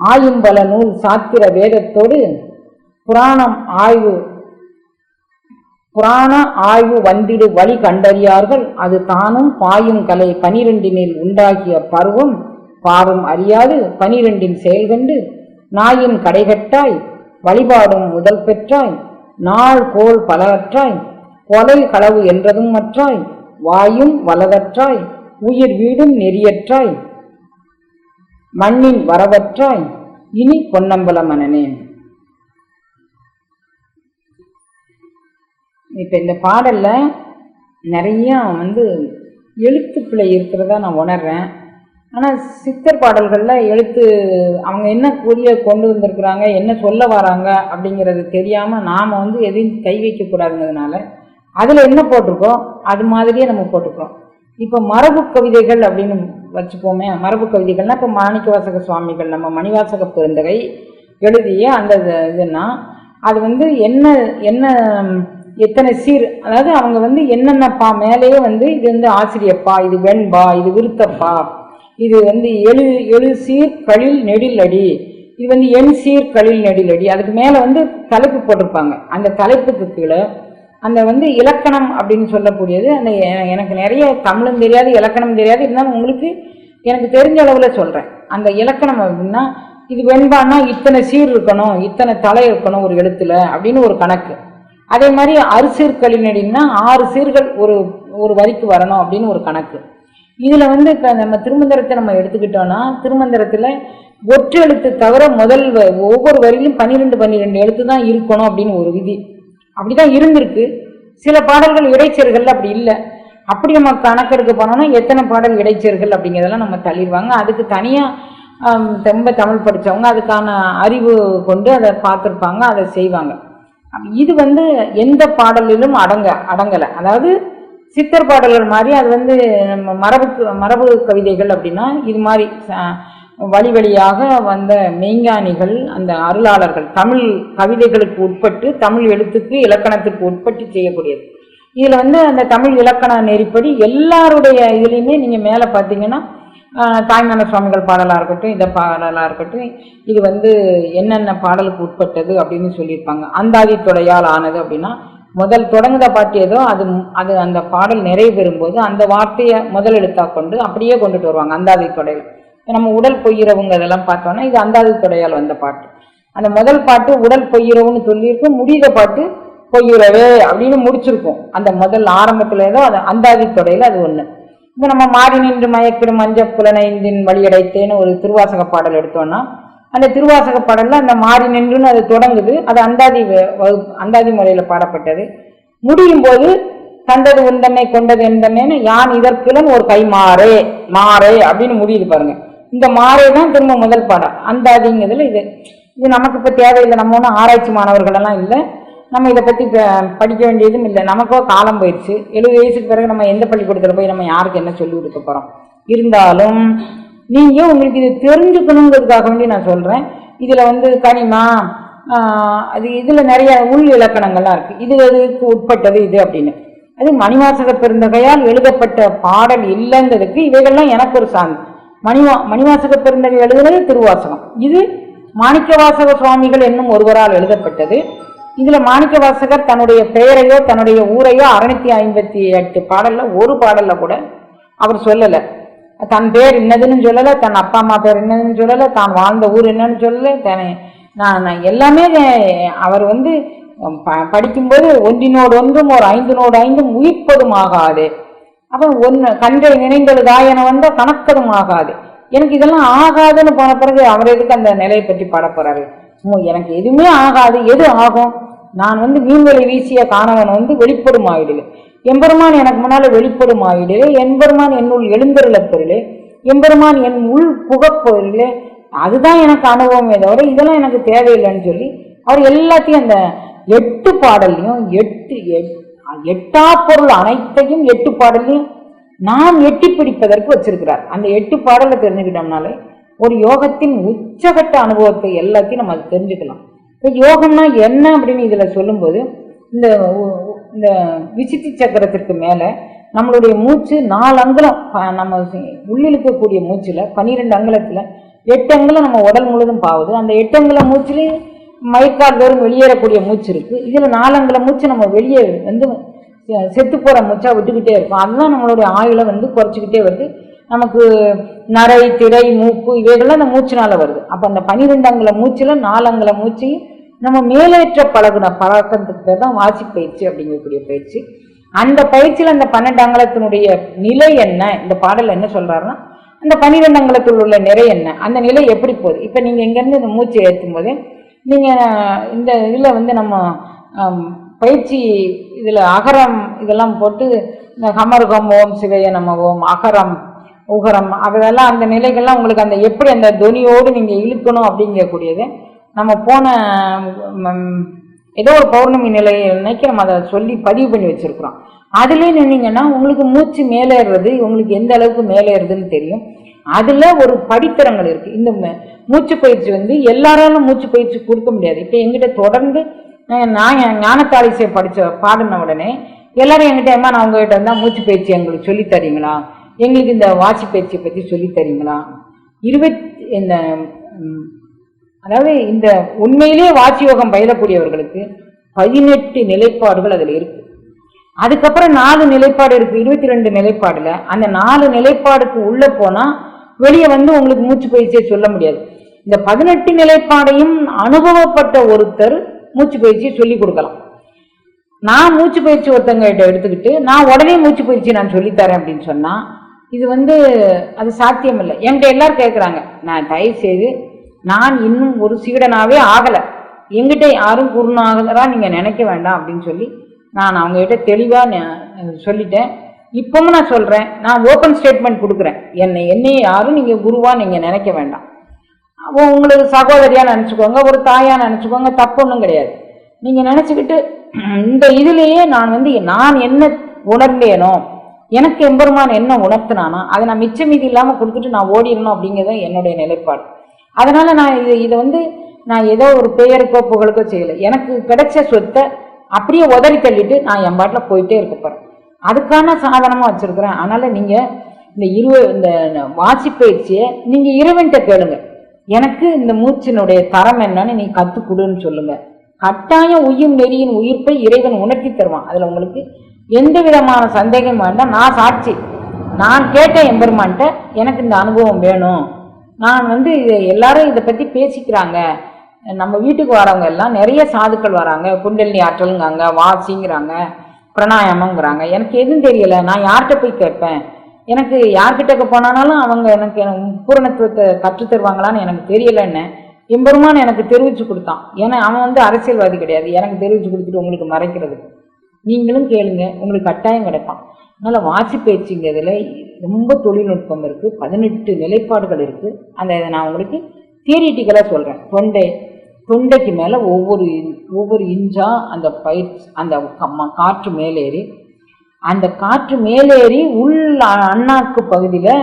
ஆயும்பல நூல் சாத்திர வேதத்தோடு புராணம் ஆய்வு புராண ஆய்வு வந்திடு வழி கண்டறியார்கள். அது தானும் பாயும் கலை பனிரெண்டினில் உண்டாகிய பருவம். பாரும் அறியாது பனிரெண்டின் செயல்கண்டு நாயின் கடைகட்டாய் வழிபாடும் முதல் பெற்றாய் நாள் கோல் பலவற்றாய் கொலை களவு என்றதும் மற்றாய் வாயும் வலவற்றாய் உயிர் வீடும் நெறியற்றாய் மண்ணின் வரவற்றாய் இனி பொன்னம்பல மனனே இப்ப இந்த பாடல்ல நிறைய வந்து எழுத்துப்பிள்ளை இருக்கிறதா நான் உணர்றேன். ஆனால் சித்தர் பாடல்களில் எழுத்து அவங்க என்ன கூறிய கொண்டு வந்திருக்கிறாங்க என்ன சொல்ல வராங்க அப்படிங்கிறது தெரியாமல் நாம் வந்து எதையும் கை வைக்கக்கூடாதுங்கிறதுனால அதில் என்ன போட்டிருக்கோ அது மாதிரியே நம்ம போட்டுக்கிறோம் இப்போ மரபு கவிதைகள் அப்படின்னு வச்சுப்போமே மரபு கவிதைகள்னா இப்போ மாணிக்கவாசக சுவாமிகள் நம்ம மணிவாசக பெருந்தகை எழுதிய அந்த இதுன்னா அது வந்து என்ன என்ன எத்தனை சீர் அதாவது அவங்க வந்து என்னென்னப்பா மேலேயே வந்து இது வந்து ஆசிரியப்பா இது வெண்பா இது விருத்தப்பா இது வந்து எழு எழு சீர் கழில் நெடிலடி இது வந்து எண் சீர் கழில் நெடிலடி அதுக்கு மேலே வந்து தலைப்பு போட்டிருப்பாங்க. அந்த தலைப்புக்கு கீழே அந்த வந்து இலக்கணம் அப்படின்னு சொல்லக்கூடியது அந்த எனக்கு நிறைய தமிழும் தெரியாது இலக்கணம் தெரியாது. இருந்தாலும் உங்களுக்கு எனக்கு தெரிஞ்ச அளவில் சொல்கிறேன் அந்த இலக்கணம் அப்படின்னா இது வெண்பான்னா இத்தனை சீர் இருக்கணும் இத்தனை தலை இருக்கணும் ஒரு எழுத்துல அப்படின்னு ஒரு கணக்கு. அதே மாதிரி அறுசீர்களினடின்னா ஆறு சீர்கள் ஒரு ஒரு வரிக்கு வரணும் அப்படின்னு ஒரு கணக்கு. இதில் வந்து இப்போ நம்ம திருமந்திரத்தை நம்ம எடுத்துக்கிட்டோன்னா திருமந்திரத்தில் ஒற்று எழுத்து தவிர முதல் வ- ஒவ்வொரு வரியிலும் பன்னிரெண்டு பன்னிரெண்டு எழுத்து தான் இருக்கணும் அப்படின்னு ஒரு விதி. அப்படிதான் இருந்திருக்கு. சில பாடல்கள் இடைச்சர்கள் அப்படி இல்லை. அப்படி நம்ம கணக்கெடுக்க போனோம்னா எத்தனை பாடல் இடைச்சர்கள் அப்படிங்கிறதெல்லாம் நம்ம தள்ளிடுவாங்க. அதுக்கு தனியாக ரொம்ப தமிழ் படித்தவங்க அதுக்கான அறிவு கொண்டு அதை பார்த்துருப்பாங்க அதை செய்வாங்க. இது வந்து எந்த பாடலிலும் அடங்க அடங்கலை. அதாவது சித்தர் பாடல்கள் மாதிரி அது வந்து நம்ம மரபு மரபு கவிதைகள் அப்படின்னா இது மாதிரி வழி வழியாக வந்த மெய்ஞானிகள் அந்த அருளாளர்கள் தமிழ் கவிதைகளுக்கு உட்பட்டு தமிழ் எழுத்துக்கு இலக்கணத்துக்கு உட்பட்டு செய்யக்கூடியது. இதில் வந்து அந்த தமிழ் இலக்கண நெறிப்படி எல்லாருடைய இதுலேயுமே நீங்கள் மேலே பார்த்தீங்கன்னா தாய்மான சுவாமிகள் பாடலாக இருக்கட்டும் இந்த பாடலாக இருக்கட்டும் இது வந்து என்னென்ன பாடலுக்கு உட்பட்டது அப்படின்னு சொல்லியிருப்பாங்க. அந்தாதி தொடையால் ஆனது அப்படின்னா முதல் தொடங்குத பாட்டு ஏதோ அது அது அந்த பாடல் நிறைவு பெறும்போது அந்த வார்த்தையை முதல் எழுத்தா கொண்டு அப்படியே கொண்டுட்டு வருவாங்க அந்தாதி தொடையில் நம்ம உடல் பொய்யிறவங்க இதெல்லாம் பார்த்தோன்னா இது அந்தாதி தொடையால் வந்த பாட்டு. அந்த முதல் பாட்டு உடல் பொய்யிறவுன்னு சொல்லியிருக்கும் முடித பாட்டு பொய்யுறவே அப்படின்னு முடிச்சிருக்கும். அந்த முதல் ஆரம்பத்தில் ஏதோ அது அந்தாதி தொடையில் அது ஒன்று இப்போ நம்ம மாறி நின்று மயக்கிடும் மஞ்ச புலனைந்தின் வழியடைத்தேன்னு ஒரு திருவாசக பாடல் எடுத்தோம்னா அந்த திருவாசக பாடலில் அந்த மாறி நின்றுன்னு அது தொடங்குது. அது அந்தாதி வ- அந்தாதி முறையில் பாடப்பட்டது. முடியும் போது கண்டது உந்தன்னை கொண்டது எந்தன்னேன்னு யான் இதற்குலன் ஒரு கை மாறே மாறே அப்படின்னு முடியுது பாருங்கள் இந்த மாறே தான் திரும்ப முதல் பாடம். அந்தாதிங்கிறதுல இது. இது நமக்கு இப்போ தேவையில்லை. நம்ம ஒன்றும் ஆராய்ச்சி மாணவர்கள் எல்லாம் இல்லை. நம்ம இதை பற்றி படிக்க வேண்டியதும் இல்லை. நமக்கோ காலம் போயிடுச்சு எழுபது வயசுக்கு பிறகு நம்ம எந்த பள்ளிக்கூடத்தில் போய் நம்ம யாருக்கு என்ன சொல்லி கொடுக்க போகிறோம் இருந்தாலும் நீங்கள் உங்களுக்கு இது தெரிஞ்சுக்கணுங்கிறதுக்காக வேண்டி நான் சொல்கிறேன் இதில் வந்து கனிமா ஆஹ், அது இதில் நிறைய உள் இலக்கணங்கள்லாம் இருக்குது இது இதுக்கு உட்பட்டது இது அப்படின்னு. அது மணிவாசக பெருந்தகையால் எழுதப்பட்ட பாடல் இல்லைங்கிறதுக்கு இவைகள்லாம் எனக்கு ஒரு சான்று. மணிவா மணிவாசக பெருந்தகை எழுதுனது திருவாசகம். இது மாணிக்கவாசக சுவாமிகள் என்னும் ஒருவரால் எழுதப்பட்டது. இதுல மாணிக்கவாசகர் தன்னுடைய பெயரையோ தன்னுடைய ஊரையோ அறுநூத்தி ஐம்பத்தி எட்டு பாடல்ல ஒரு பாடல்ல கூட அவர் சொல்லல. தன் பேர் என்னதுன்னு சொல்லல தன் அப்பா அம்மா பேர் என்னதுன்னு சொல்லல தான் வாழ்ந்த ஊர் என்னன்னு சொல்லல தன்னை நான் எல்லாமே அவர் வந்து ப- படிக்கும்போது ஒன்றினோடு ஒன்றும் ஒரு ஐந்து நோடு ஐந்தும் உயிர்ப்பதும் ஆகாது. அப்போ ஒன்று கன்றை நினைந்தது என வந்தால் கணக்கதும் ஆகாது. எனக்கு இதெல்லாம் ஆகாதுன்னு போன பிறகு அவர் எதுக்கு அந்த நிலையை பற்றி பாட போறாரு? எனக்கு எதுவுமே ஆகாது. எது ஆகும்? நான் வந்து மீன்களை வீசிய காணவன் வந்து வெளிப்படும் ஆயிடுது எம்பெருமான் எனக்கு முன்னால வெளிப்படும் ஆயிடுது எம்பெருமான் என்னுள் எழுந்தருள பொருளே. எம்பெருமான் என் உள் புகப்பொருளே அதுதான் எனக்கு அனுபவமே தவிர இதெல்லாம் எனக்கு தேவையில்லைன்னு சொல்லி அவர் எல்லாத்தையும் அந்த எட்டு பாடல்லையும் எட்டு எட்- எட்டா பொருள் அனைத்தையும் எட்டு பாடலையும் நாம் எட்டி பிடிப்பதற்கு வச்சிருக்கிறார். அந்த எட்டு பாடலை தெரிஞ்சுக்கிட்டோம்னாலே ஒரு யோகத்தின் உச்சகட்ட அனுபவத்தை எல்லாத்தையும் நம்ம அது தெரிஞ்சுக்கலாம். இப்போ யோகம்னா என்ன அப்படின்னு இதில் சொல்லும்போது இந்த இந்த விசித்தி சக்கரத்திற்கு மேலே நம்மளுடைய மூச்சு நாலு அங்குலம் நம்ம உள்ளிழுக்கக்கூடிய மூச்சில் பன்னிரெண்டு அங்குலத்தில் எட்டு அங்குலம் நம்ம உடல் முழுதும் பாவுது. அந்த எட்டு அங்குல மூச்சுலேயும் மயக்கால் வெறும் வெளியேறக்கூடிய மூச்சு இருக்கு. இதில் நாலங்குல மூச்சு நம்ம வெளியே வந்து செ- செத்து போகிற மூச்சா விட்டுக்கிட்டே இருக்கும். அதுதான் நம்மளுடைய ஆயுளை வந்து குறைச்சிக்கிட்டே வருது. நமக்கு நரை திரை மூப்பு இவைகள்லாம் அந்த மூச்சுனால வருது. அப்போ அந்த பன்னிரெண்டு அங்குல மூச்சில் நாலங்குல மூச்சையும் நம்ம மேலேற்ற பழகுன பழக்கத்துக்கு பேர் தான் வாசி பயிற்சி அப்படிங்கக்கூடிய பயிற்சி. அந்த பயிற்சியில் அந்த பன்னெண்டு அங்கலத்தினுடைய நிலை என்ன? இந்த பாடல் என்ன சொல்றாருன்னா அந்த பன்னிரெண்டு அங்கலத்தில் உள்ள நிறை என்ன? அந்த நிலை எப்படி போகுது? இப்போ நீங்கள் எங்கேருந்து இந்த மூச்சை ஏற்றும் போது நீங்கள் இந்த இதில் வந்து நம்ம பயிற்சி இதில் அகரம் இதெல்லாம் போட்டு இந்த ஹமருகம் ஓம் சிவைய நம்ம ஓம் அகரம் உகரம் அதெல்லாம் அந்த நிலைகள்லாம் உங்களுக்கு அந்த எப்படி அந்த துனியோடு நீங்கள் இழுக்கணும் அப்படிங்கக்கூடியது நம்ம போன ஏதோ ஒரு பௌர்ணமி நிலையை நினைக்க நம்ம அதை சொல்லி பதிவு பண்ணி வச்சுருக்குறோம். அதுலேயே நின்னீங்கன்னா உங்களுக்கு மூச்சு மேலேறுறது உங்களுக்கு எந்த அளவுக்கு மேலேறுதுன்னு தெரியும். அதில் ஒரு படித்தரங்கள் இருக்குது இந்த மூச்சு பயிற்சி வந்து எல்லாராலும் மூச்சு பயிற்சி கொடுக்க முடியாது. இப்போ எங்கிட்ட தொடர்ந்து நான் என் ஞானத்தாலிசை படித்த பாடின உடனே எல்லாரும் எங்கிட்ட அம்மா நான் உங்ககிட்ட வந்தால் மூச்சு பயிற்சி எங்களுக்கு சொல்லி தரீங்களா? எங்களுக்கு இந்த வாசி பயிற்சியை பற்றி சொல்லித் தரீங்களா? இருபத்தி இந்த அதாவது இந்த உண்மையிலேயே வாசி யோகம் பயிலக்கூடியவர்களுக்கு பதினெட்டு நிலைப்பாடுகள் அதில் இருக்கு. அதுக்கப்புறம் நாலு நிலைப்பாடு இருக்கு. இருபத்தி ரெண்டு நிலைப்பாடுல அந்த நாலு நிலைப்பாடுக்கு உள்ள போனா வெளியே வந்து உங்களுக்கு மூச்சு பயிற்சியை சொல்ல முடியாது. இந்த பதினெட்டு நிலைப்பாடையும் அனுபவப்பட்ட ஒருத்தர் மூச்சு பயிற்சியை சொல்லி கொடுக்கலாம். நான் மூச்சு பயிற்சி ஒருத்தங்கிட்ட எடுத்துக்கிட்டு நான் உடனே மூச்சு பயிற்சி நான் சொல்லித்தரேன் அப்படின்னு சொன்னால் இது வந்து அது சாத்தியம் இல்லை என்கிட்ட எல்லாரும் கேட்குறாங்க நான் தயவு செய்து நான் இன்னும் ஒரு சீடனாகவே ஆகலை. எங்கிட்ட யாரும் குருநாகரா நீங்கள் நினைக்க வேண்டாம் அப்படின்னு சொல்லி நான் அவங்ககிட்ட தெளிவாக சொல்லிட்டேன். இப்பவும் நான் சொல்கிறேன் நான் ஓப்பன் ஸ்டேட்மெண்ட் கொடுக்குறேன். என்னை என்னைய யாரும் நீங்கள் குருவாக நீங்கள் நினைக்க வேண்டாம். உங்களுக்கு சகோதரியா நினச்சிக்கோங்க ஒரு தாயா நினச்சிக்கோங்க தப்பு ஒன்றும் கிடையாது. நீங்கள் நினச்சிக்கிட்டு இந்த இதுலேயே நான் வந்து நான் என்ன உணர்ந்தேனோ எனக்கு எம்பெருமான் என்ன உணர்த்தினானா அதை நான் மிச்ச மீதி இல்லாமல் கொடுத்துட்டு நான் ஓடிடணும் அப்படிங்கிறது என்னுடைய நிலைப்பாடு. அதனால் நான் இது இதை வந்து நான் ஏதோ ஒரு பெயருக்கோ புகழுக்கோ செய்யலை. எனக்கு கிடைச்ச சொத்தை அப்படியே உதறி தள்ளிட்டு நான் என் பாட்டில் போயிட்டே இருக்க போகிறேன் அதுக்கான சாதனமாக வச்சுருக்கிறேன். அதனால் நீங்கள் இந்த இருவ இந்த வாசி பயிற்சியை நீங்கள் இறைவன்கிட்ட கேளுங்கள் எனக்கு இந்த மூச்சினுடைய தரம் என்னன்னு நீ கற்றுக் கொடுன்னு சொல்லுங்க. கட்டாயம் உயிர் நெறியின் உயிர்ப்பை இறைவன் உணர்த்தி தருவான். அதில் உங்களுக்கு எந்த விதமான சந்தேகம் வேண்டாம். நான் சாட்சி. நான் கேட்டேன் எம்பெருமான்ட்ட எனக்கு இந்த அனுபவம் வேணும். நான் வந்து இது எல்லாரும் இதை பற்றி பேசிக்கிறாங்க. நம்ம வீட்டுக்கு வரவங்க எல்லாம் நிறைய சாதுக்கள் வராங்க. குண்டலினி ஆற்றலுங்காங்க வாசிங்கிறாங்க பிரணாயாமங்கிறாங்க. எனக்கு எதுவும் தெரியலை. நான் யார்கிட்ட போய் கேட்பேன்? எனக்கு யார்கிட்ட போனாலும் அவங்க எனக்கு பூரணத்துவத்தை கற்றுத் தருவாங்களான்னு எனக்கு தெரியலன்னு எம்பெருமான் எனக்கு தெரிவிச்சு கொடுத்தான். ஏன்னா அவன் வந்து அரசியல்வாதி கிடையாது. எனக்கு தெரிவிச்சு கொடுத்துட்டு உங்களுக்கு மறைக்கிறது நீங்களும் கேளுங்க. உங்களுக்கு கட்டாயம் கிடைப்பான். அதனால் வாசி பயிற்சிங்கிறதுல ரொம்ப தொழில்நுட்பம் இருக்குது பதினெட்டு நிலைப்பாடுகள் இருக்குது அந்த இதை நான் உங்களுக்கு தியரிட்டிக்கலாக சொல்கிறேன் தொண்டை. தொண்டைக்கு மேலே ஒவ்வொரு ஒவ்வொரு இன்ச்சாக அந்த பயிற்சி அந்த காற்று மேலேறி அந்த காற்று மேலேறி உள் அண்ணாக்கு பகுதியில்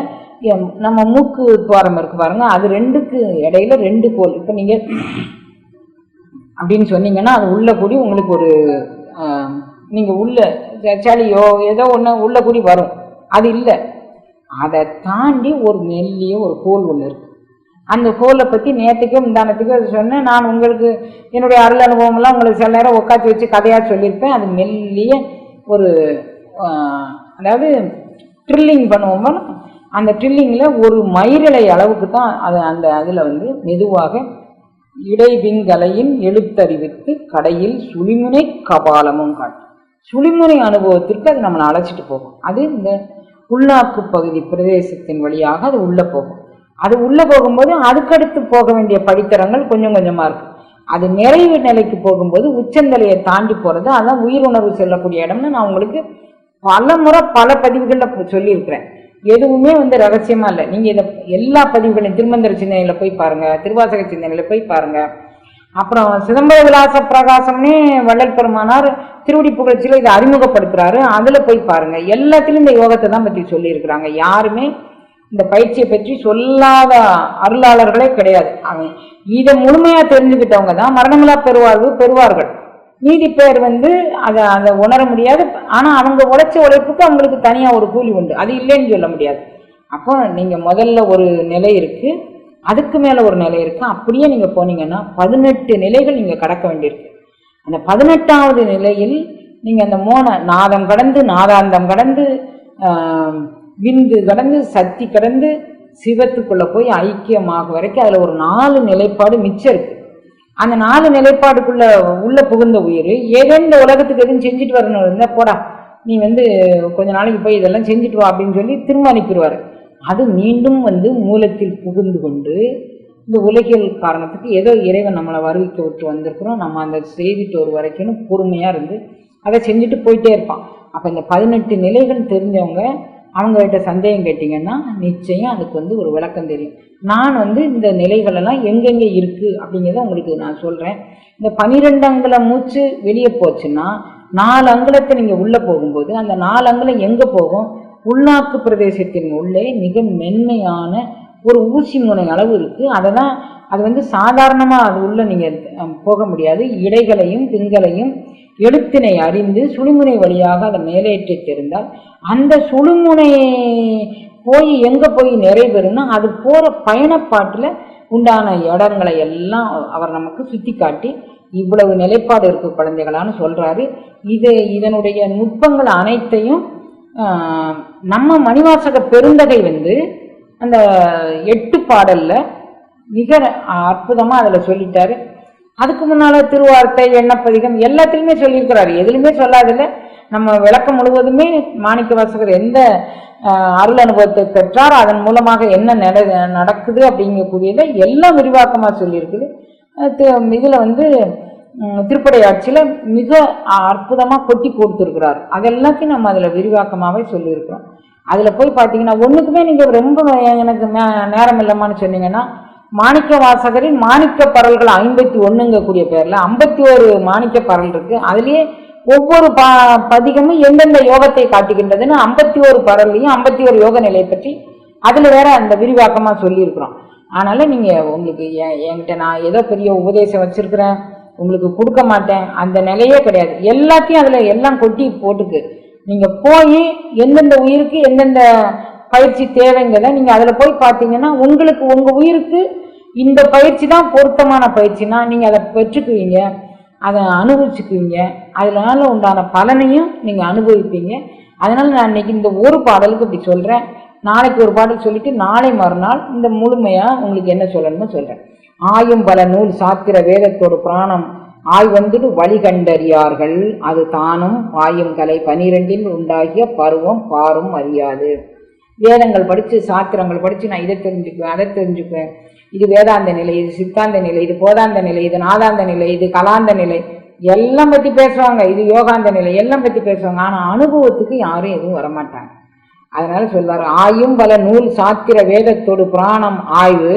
நம்ம மூக்கு துவாரம் இருக்கு பாருங்க. அது ரெண்டுக்கு இடையில ரெண்டு கோல். இப்போ நீங்கள் அப்படின்னு சொன்னீங்கன்னா அது உள்ள கூடி உங்களுக்கு ஒரு நீங்கள் நீங்க உள்ள சளியோ ஏதோ ஒன்று உள்ள கூடி வரும். அது இல்லை. அதை தாண்டி ஒரு மெல்லிய ஒரு கோல் ஒன்று இருக்கு. அந்த கோலை பற்றி நேற்றுக்கும் முந்தானத்துக்கும் அது சொன்னேன். நான் உங்களுக்கு என்னுடைய அருள் அனுபவம்லாம் உங்களுக்கு சில நேரம் உட்காந்து வச்சு கதையாக சொல்லியிருப்பேன். அது மெல்லிய ஒரு அதாவது ட்ரில்லிங் பண்ணுவோமோ? அந்த ட்ரில்லிங்கில் ஒரு மயிரிழை அளவுக்கு தான் அது அந்த அதில் வந்து மெதுவாக இடைவிங்கலையின் எழுத்தறிவித்து கடையில் சுழிமுனை கபாலமும் காட்டும். சுழிமுனை அனுபவத்திற்கு அது நம்மளை அழைச்சிட்டு போகும். அது இந்த உள்நாக்கு பகுதி பிரதேசத்தின் வழியாக அது உள்ளே போகும். அது உள்ளே போகும்போது அதுக்கடுத்து போக வேண்டிய படித்தரங்கள் கொஞ்சம் கொஞ்சமாக இருக்கும் அது நிறைவு நிலைக்கு போகும்போது உச்சந்தலையை தாண்டி போகிறது அதான் உயிருணர்வு செல்லக்கூடிய இடம்னு நான் உங்களுக்கு பல முறை பல பதிவுகளில் சொல்லியிருக்கிறேன். எதுவுமே வந்து ரகசியமா இல்லை. நீங்க இதை எல்லா பதிவுகளையும் திருமந்திர சிந்தனையில போய் பாருங்க திருவாசக சிந்தனையில போய் பாருங்க. அப்புறம் சிதம்பர விலாச பிரகாசம்னே வள்ளல் பெருமானார் திருவடி புகழ்ச்சியில் இதை அறிமுகப்படுத்துறாரு. அதுல போய் பாருங்க. எல்லாத்திலும் இந்த யோகத்தை தான் பற்றி சொல்லியிருக்கிறாங்க. யாருமே இந்த பயிற்சியை பற்றி சொல்லாத அருளாளர்களே கிடையாது. அவன் இதை முழுமையா தெரிஞ்சுக்கிட்டவங்க தான் மரணங்களா பெறுவார்கள் பெறுவார்கள். நீதி பேர் வந்து அதை அதை உணர முடியாது. ஆனால் அவங்க உழைச்ச உழைப்புக்கு அவங்களுக்கு தனியாக ஒரு கூலி உண்டு. அது இல்லைன்னு சொல்ல முடியாது. அப்போ நீங்கள் முதல்ல ஒரு நிலை இருக்குது அதுக்கு மேலே ஒரு நிலை இருக்குது அப்படியே நீங்கள் போனீங்கன்னா பதினெட்டு நிலைகள் நீங்கள் கடக்க வேண்டியிருக்கு. அந்த பதினெட்டாவது நிலையில் நீங்கள் அந்த மோன நாதம் கடந்து நாதாந்தம் கடந்து விந்து கடந்து சக்தி கடந்து சிவத்துக்குள்ளே போய் ஐக்கியமாக வரைக்கும் அதில் ஒரு நாலு நிலைப்பாடு மிச்சம் இருக்குது அந்த நாலு நிலைப்பாடுக்குள்ள உள்ள புகுந்த உயிர் ஏதோ இந்த உலகத்துக்கு எதுவும் செஞ்சுட்டு வரணும் இருந்தால் போடா. நீ வந்து கொஞ்ச நாளைக்கு போய் இதெல்லாம் செஞ்சுட்டு வா அப்படின்னு சொல்லி திரும்ப அனுப்பிடுவார். அது மீண்டும் வந்து மூலத்தில் புகுந்து கொண்டு இந்த உலகியல் காரணத்துக்கு ஏதோ இறைவன் நம்மளை வருவிக்க விட்டு வந்திருக்கிறோம். நம்ம அந்த செய்திட்டு ஒரு வரைக்கும் பொறுமையாக இருந்து அதை செஞ்சுட்டு போயிட்டே இருப்பான். அப்போ இந்த பதினெட்டு நிலைகள் தெரிஞ்சவங்க அவங்ககிட்ட சந்தேகம் கேட்டிங்கன்னா நிச்சயம் அதுக்கு வந்து ஒரு விளக்கம் தெரியும். நான் வந்து இந்த நிலைகளெல்லாம் எங்கெங்கே இருக்குது அப்படிங்கிறத உங்களுக்கு நான் சொல்கிறேன் இந்த பனிரெண்டு அங்குல மூச்சு வெளியே போச்சுன்னா நாலு அங்குலத்தை நீங்கள் உள்ளே போகும்போது அந்த நாலு அங்குலம் எங்கே போகும்? உள்நாக்கு பிரதேசத்தின் உள்ளே மிக மென்மையான ஒரு ஊசி முனை அளவு இருக்குது அதை தான் அது வந்து சாதாரணமாக அது உள்ளே நீங்கள் போக முடியாது. இடைகளையும் திங்களையும் எழுத்தினை அறிந்து சுழுமுனை வழியாக அதை மேலேற்றி தெரிந்தால் அந்த சுழுமுனை போய் எங்கே போய் நிறைவேறும்னா அது போகிற பயணப்பாட்டில் உண்டான இடங்களை எல்லாம் அவர் நமக்கு சுற்றி காட்டி இவ்வளவு நிலைப்பாடு இருக்கு குழந்தைகளான்னு சொல்கிறாரு இது இதனுடைய நுட்பங்கள் அனைத்தையும் நம்ம மணிவாசக பெருந்தகை வந்து அந்த எட்டு பாடலில் மிக அற்புதமாக அதில் சொல்லிட்டாரு. அதுக்கு முன்னால் திருவார்த்தை எண்ணப்பதிகம் எல்லாத்துலேயுமே சொல்லியிருக்கிறாரு. எதுலையுமே சொல்லாதில்ல. நம்ம விளக்கம் முழுவதுமே மாணிக்க வாசகர் எந்த அருள் அனுபவத்தை பெற்றார் அதன் மூலமாக என்ன நட நடக்குது அப்படிங்கக்கூடியதை எல்லாம் விரிவாக்கமாக சொல்லியிருக்குது. இதில் வந்து திருப்படையாட்சியில் திருப்படை ஆட்சியில் மிக அற்புதமாக கொட்டி கொடுத்துருக்கிறார். அதெல்லாத்தையும் நம்ம அதில் விரிவாக்கமாகவே சொல்லியிருக்கிறோம். அதில் போய் பார்த்தீங்கன்னா ஒன்றுக்குமே நீங்கள் ரொம்ப எனக்கு நே- நேரம் இல்லைம்மான்னு சொன்னீங்கன்னா மாணிக்க வாசகரின் மாணிக்க பரல்கள் ஐம்பத்தி ஒன்றுங்கக்கூடிய பேரில் ஐம்பத்தி ஒரு மாணிக்க பரல் இருக்குது அதுலேயே ஒவ்வொரு ப பதிகமும் எந்தெந்த யோகத்தை காட்டுகின்றதுன்னு ஐம்பத்தி ஒரு பரல்லையும் ஐம்பத்தி ஒரு யோக நிலையை பற்றி அதில் வேற அந்த விரிவாக்கமாக சொல்லியிருக்கிறோம். அதனால் நீங்கள் உங்களுக்கு என் என்கிட்ட நான் ஏதோ பெரிய உபதேசம் வச்சுருக்கிறேன் உங்களுக்கு கொடுக்க மாட்டேன் அந்த நிலையே கிடையாது. எல்லாத்தையும் அதில் எல்லாம் கொட்டி போட்டுக்கு. நீங்கள் போய் எந்தெந்த உயிருக்கு எந்தெந்த பயிற்சி தேவைங்கிறத நீங்கள் அதில் போய் பார்த்தீங்கன்னா உங்களுக்கு உங்கள் உயிருக்கு இந்த பயிற்சி தான் பொருத்தமான பயிற்சினா நீங்கள் அதை பெற்றுக்குவீங்க அதை அனுபவிச்சுக்குவீங்க. அதனால உண்டான பலனையும் நீங்கள் அனுபவிப்பீங்க. அதனால் நான் இன்னைக்கு இந்த ஒரு பாடலுக்கு இப்படி சொல்கிறேன் நாளைக்கு ஒரு பாடல் சொல்லிட்டு நாளை மறுநாள் இந்த முழுமையாக உங்களுக்கு என்ன சொல்லணுமோ சொல்கிறேன் ஆயும் பல நூல் சாத்திர வேதத்தோடு பிராணம். ஆய் வந்துட்டு வழி கண்டறியார்கள். அது தானும் ஆயும் கலை பனிரெண்டில் உண்டாகிய பருவம் பாரும் அறியாது. வேதங்கள் படித்து சாத்திரங்கள் படித்து நான் இதை தெரிஞ்சுக்குவேன் அதை தெரிஞ்சுக்குவேன். இது வேதாந்த நிலை இது சித்தாந்த நிலை இது போதாந்த நிலை இது நாதாந்த நிலை இது கலாந்த நிலை. எல்லாம் பற்றி பேசுவாங்க இது யோகாந்த நிலை எல்லாம் பற்றி பேசுவாங்க. ஆனால் அனுபவத்துக்கு யாரும் எதுவும் வரமாட்டாங்க. அதனால சொல்வார் ஆயும் பல நூல் சாத்திர வேதத்தோடு புராணம் ஆய்வு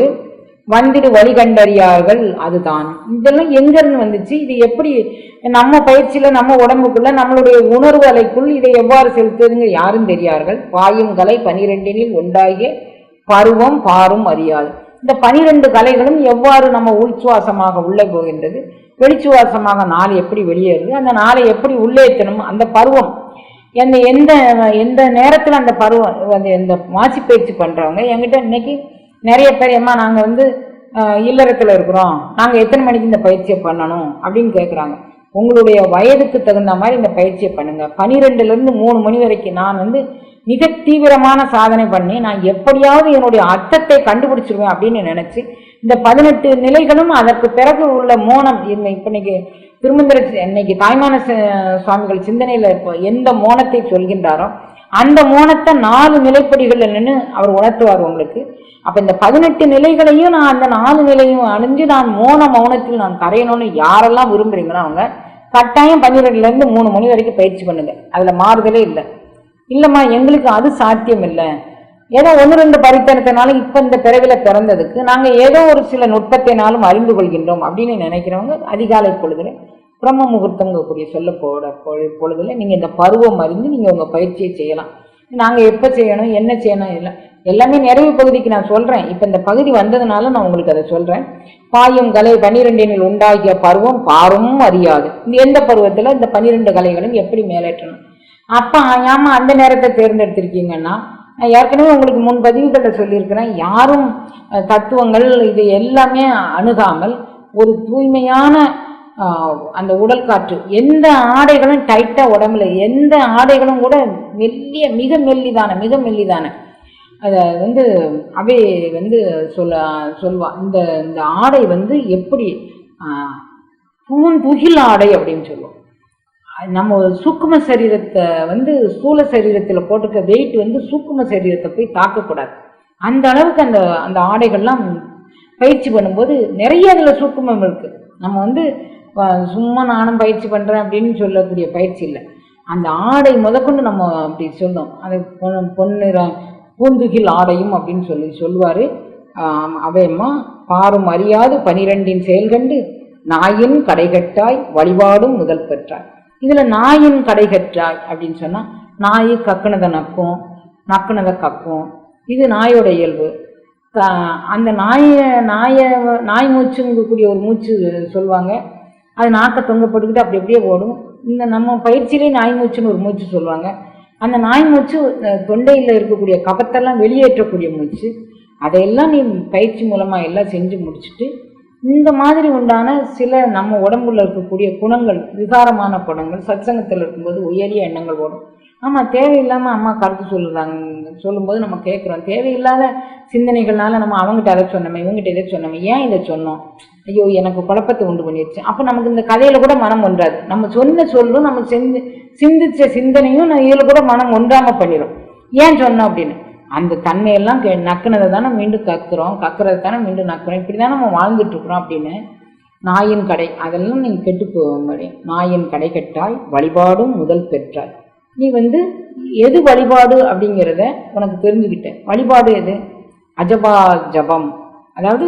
வந்திடு வழிகண்டறியார்கள் அதுதான். இதெல்லாம் எங்கேருந்து வந்துச்சு? இது எப்படி நம்ம பயிற்சியில் நம்ம உடம்புக்குள்ள நம்மளுடைய உணர்வு அலைக்குள் இதை எவ்வாறு செலுத்துதுங்க? யாரும் தெரியார்கள். பாயும் கலை பனிரெண்டினில் உண்டாகிய பருவம் பாரும் அறியாது இந்த பனிரெண்டு கலைகளும் எவ்வாறு நம்ம உள்சுவாசமாக உள்ளே போகின்றது? வெளிச்சுவாசமாக நாள் எப்படி வெளியேறுது? அந்த நாளை எப்படி உள்ளேற்றணும்? அந்த பருவம். எந்த எந்த எந்த நேரத்தில் அந்த பருவம் அந்த இந்த மாசி பயிற்சி பண்ணுறவங்க என்கிட்ட இன்னைக்கு நிறைய பேர் அம்மா நாங்கள் வந்து இல்லறத்தில் இருக்கிறோம். நாங்கள் எத்தனை மணிக்கு இந்த பயிற்சியை பண்ணணும்? அப்படின்னு கேட்குறாங்க உங்களுடைய வயதுக்கு தகுந்த மாதிரி இந்த பயிற்சியை பண்ணுங்க. பனிரெண்டுலேருந்து மூணு மணி வரைக்கும் நான் வந்து மிக தீவிரமான சாதனை பண்ணி நான் எப்படியாவது என்னுடைய அர்த்தத்தை கண்டுபிடிச்சிருவேன் அப்படின்னு நினச்சி இந்த பதினெட்டு நிலைகளும் அதற்கு பிறகு உள்ள மோனம் இன்னை- இன்னைக்கு திருமந்திர இன்னைக்கு தாய்மான சுவாமிகள் சிந்தனையில் இப்போ எந்த மோனத்தை சொல்கின்றாரோ அந்த மோனத்தை நாலு நிலைப்படிகளில் நின்று அவர் உணர்த்துவார் உங்களுக்கு. அப்போ இந்த பதினெட்டு நிலைகளையும் நான் அந்த நாலு நிலையும் அணிஞ்சு நான் மோன மௌனத்தில் நான் கரையணும்னு யாரெல்லாம் விரும்புறீங்களோ அவங்க கட்டாயம் பன்னிரெண்டுலேருந்து மூணு மணி வரைக்கும் பயிற்சி பண்ணுங்க. அதில் மாறுதலே இல்லை. இல்லைம்மா எங்களுக்கு அது சாத்தியம் இல்லை. ஏதோ ஒன்று ரெண்டு பரித்தனத்தினாலும் இப்போ இந்த பிறவில பிறந்ததுக்கு நாங்கள் ஏதோ ஒரு சில நுட்பத்தினாலும் அறிந்து கொள்கின்றோம் அப்படின்னு நினைக்கிறவங்க அதிகாலை பொழுதுல பிரம்ம முகூர்த்தங்கக்கூடிய சொல்ல போட பொழுதுல நீங்கள் இந்த பருவம் அறிந்து நீங்கள் உங்கள் பயிற்சியை செய்யலாம். நாங்கள் எப்போ செய்யணும் என்ன செய்யணும் இல்லை எல்லாமே நிறைவு பகுதிக்கு நான் சொல்கிறேன் இப்போ இந்த பகுதி வந்ததுனால நான் உங்களுக்கு அதை சொல்கிறேன் பாயும் கலை பன்னிரெண்டினில் உண்டாகிய பருவம் பாரும் அறியாது. இந்த எந்த பருவத்தில்? இந்த பன்னிரெண்டு கலைகளும் எப்படி மேலேற்றணும்? அப்போ ஏமா அந்த நேரத்தை தேர்ந்தெடுத்திருக்கீங்கன்னா நான் ஏற்கனவே உங்களுக்கு முன் சொல்லியிருக்கிறேன். யாரும் தத்துவங்கள் இது எல்லாமே அணுகாமல் ஒரு தூய்மையான அந்த உடல் காற்று எந்த ஆடைகளும் டைட்டாக உடம்புல எந்த ஆடைகளும் கூட மெல்லிய மிக மெல்லிதான மிக மெல்லிதான அதை வந்து அவை வந்து சொல்ல சொல்வா. இந்த இந்த ஆடை வந்து எப்படி பூன் புகில் ஆடை அப்படின்னு சொல்லுவோம். நம்ம சூக்கும சரீரத்தை வந்து ஸ்தூல சரீரத்தில் போட்டுக்க வெயிட் வந்து சூக்கும சரீரத்தை போய் தாக்கக்கூடாது. அந்த அளவுக்கு அந்த அந்த ஆடைகள்லாம் பயிற்சி பண்ணும்போது நிறைய அதில் சூக்குமம் இருக்குது நம்ம வந்து சும்மா நானும் பயிற்சி பண்ணுறேன் அப்படின்னு சொல்லக்கூடிய பயிற்சி இல்லை. அந்த ஆடை முதற்கொண்டு நம்ம அப்படி சொன்னோம் அது பொன் பொன்னிற பூந்துகில் ஆடையும் அப்படின்னு சொல்லி சொல்லுவார் அவையம்மா பாரும் அறியாது பனிரெண்டின் செயல்கண்டு நாயின் கடைகட்டாய் வழிபாடும் முதல் பெற்றாய். இதில் நாயின் கடைகட்டாய் அப்படின்னு சொன்னால் நாய் கக்குனதை நக்கும் நக்குனதை கக்கும். இது நாயோட இயல்பு. அந்த நாயை நாயை நாய் மூச்சுங்கக்கூடிய ஒரு மூச்சு சொல்லுவாங்க அது நாக்கை தொங்கப்பட்டுக்கிட்டு அப்படி அப்படியே ஓடும். இந்த நம்ம பயிற்சியிலே நாய் மூச்சுன்னு ஒரு மூச்சு சொல்லுவாங்க அந்த நாய் மூச்சு தொண்டையில் இருக்கக்கூடிய கபத்தெல்லாம் வெளியேற்றக்கூடிய மூச்சு அதையெல்லாம் நீ பயிற்சி மூலமாக எல்லாம் செஞ்சு முடிச்சுட்டு இந்த மாதிரி உண்டான சில நம்ம உடம்புல இருக்கக்கூடிய குணங்கள் விகாரமான குணங்கள் சத்சங்கத்தில் இருக்கும்போது உயரிய எண்ணங்கள் ஓடும். ஆமாம் தேவையில்லாமல் அம்மா கருத்து சொல்லுறாங்க. சொல்லும்போது நம்ம கேட்குறோம் தேவையில்லாத சிந்தனைகள்னால நம்ம அவங்ககிட்ட அதை சொன்னோமே இவங்ககிட்ட இதை சொன்னோமே ஏன் இதை சொன்னோம்? ஐயோ எனக்கு குழப்பத்தை உண்டு பண்ணிடுச்சு. அப்போ நமக்கு இந்த கதையில் கூட மனம் ஒன்றாது. நம்ம சொன்ன சொல்லும் நம்ம செஞ்சு சிந்திச்ச சிந்தனையும் நான் இதில் கூட மனம் ஒன்றாமல் பண்ணிடும் ஏன் சொன்னோம் அப்படின்னு? அந்த தன்மையெல்லாம் கே நக்குனதை தானே மீண்டும் கக்குறோம் கக்குறதை தானே மீண்டும் நக்குறோம். இப்படி தான் நம்ம வாழ்ந்துட்டுருக்குறோம் அப்படின்னு நாயின் கடை. அதெல்லாம் நீங்கள் கெட்டு போக முடியும் நாயின் கடை கெட்டாய் வழிபாடும் முதல் பெற்றாய் நீ வந்து எது வழிபாடு அப்படிங்கிறத உனக்கு தெரிஞ்சுக்கிட்ட வழிபாடு எது? அஜபா ஜபம். அதாவது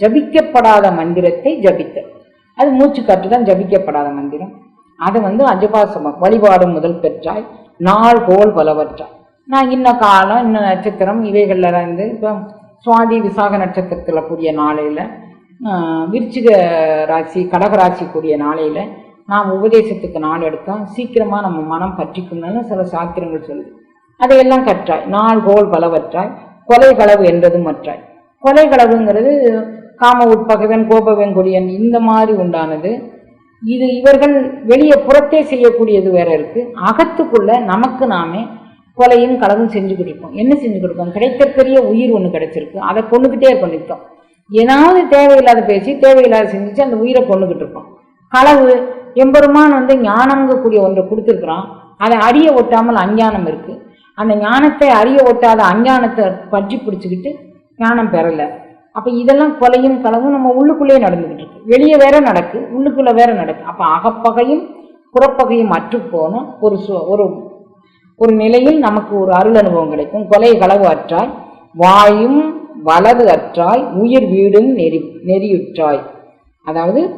ஜபிக்கப்படாத மந்திரத்தை ஜபித்த. அது மூச்சு காற்று தான் ஜபிக்கப்படாத மந்திரம். அதை வந்து அஜபாசமம் வழிபாடு முதல் பெற்றாய் நாள் போல் பலவற்றாய். நான் இன்ன காலம் இன்ன நட்சத்திரம் இவைகளில் இருந்து இப்போ சுவாதி விசாக நட்சத்திரத்தில் கூடிய நாளையில் விருச்சிக ராசி கடகராசி கூடிய நாளையில் நாம் உபதேசத்துக்கு நாள் எடுத்தோம் சீக்கிரமாக நம்ம மனம் பற்றிக்கணும்னு சில சாத்திரங்கள் சொல்லுது. அதையெல்லாம் கற்றாய். நாள் கோல் பலவற்றாய். கொலை களவு என்றதும் மற்றாய். கொலை களவுங்கிறது காம உட்பகவன் கோபவன் கொடியன் இந்த மாதிரி உண்டானது. இது இவர்கள் வெளியே புறத்தே செய்யக்கூடியது வேற இருக்கு. அகத்துக்குள்ள நமக்கு நாமே கொலையும் களவும் செஞ்சு கொடுப்போம். என்ன செஞ்சு கொடுப்போம்? பெரிய உயிர் ஒன்று கிடைச்சிருக்கு. அதை கொண்டுக்கிட்டே இருப்போம் நித்தம் ஏதாவது தேவையில்லாத பேசி தேவையில்லாத செஞ்சுச்சு அந்த உயிரை கொண்டுக்கிட்டு இருப்போம். களவு எம்பெருமான் வந்து ஞானம்ங்கக்கூடிய ஒன்றை கொடுத்துருக்குறான். அதை அறிய ஒட்டாமல் அஞ்ஞானம் இருக்கு. அந்த ஞானத்தை அறிய ஒட்டாத அஞ்ஞானத்தை பற்றி பிடிச்சிக்கிட்டு ஞானம் பெறலை. அப்போ இதெல்லாம் கொலையும் களவும் நம்ம உள்ளுக்குள்ளேயே நடந்துக்கிட்டு இருக்கு. வெளியே வேற நடக்கு உள்ளுக்குள்ளே வேற நடக்கு. அப்போ அகப்பகையும் புறப்பகையும் அற்று ஒரு சு- ஒரு ஒரு நிலையில் நமக்கு ஒரு அருள் அனுபவம் கிடைக்கும். கொலை களவு அற்றாய் வாயும் வலது அற்றாய் உயிர் வீடும் நெறி நெறியுற்றாய். அதாவது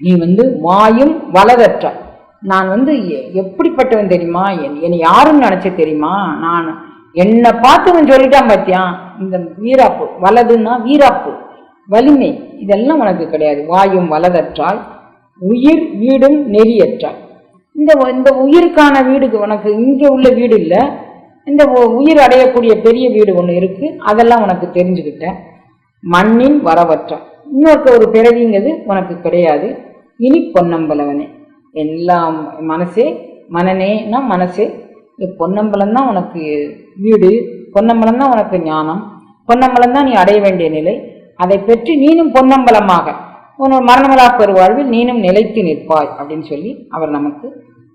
நீ வந்து வாயும் வளரற்ற. நான் வந்து எ- எப்படிப்பட்டவன் தெரியுமா? என்- என்னை யாருன்னு நினைச்ச தெரியுமா? நான் என்னை பார்த்தவன் சொல்லிட்டான் பாத்தியா? இந்த வீராப்பு வலதுன்னா வீராப்பு வலிமை இதெல்லாம் உனக்கு கிடையாது. வாயும் வலதற்றால் உயிர் வீடும் நெறியற்றால். இந்த இந்த உயிருக்கான வீடுக்கு உனக்கு இங்கே உள்ள வீடு இல்லை. இந்த உயிர் அடையக்கூடிய பெரிய வீடு ஒன்று இருக்கு. அதெல்லாம் உனக்கு தெரிஞ்சுக்கிட்டேன் மண்ணின் வரவற்றால் இன்னொருக்க ஒரு பிறவிங்கிறது உனக்கு கிடையாது. இனி பொன்னம்பலவனே. எல்லாம் மனசே மனநேனா மனசே. நீ பொன்னம்பலம் தான் உனக்கு வீடு பொன்னம்பலம் தான் உனக்கு ஞானம் பொன்னம்பலம் தான் நீ அடைய வேண்டிய நிலை. அதை பெற்று நீனும் பொன்னம்பலமாக. உன்னோட மரணமலா பெருவாழ்வில் நீனும் நிலைத்து நிற்பாய் அப்படின்னு சொல்லி அவர் நமக்கு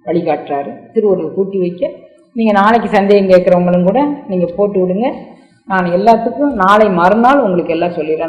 வழிகாட்டுறாரு. திருவள்ளுவர் கூட்டி வைக்க. நீங்கள் நாளைக்கு சந்தேகம் கேட்குறவங்களும் கூட நீங்கள் போட்டு விடுங்க. நான் எல்லாத்துக்கும் நாளை மறுநாள் உங்களுக்கு எல்லாம் சொல்லிடுறேன்.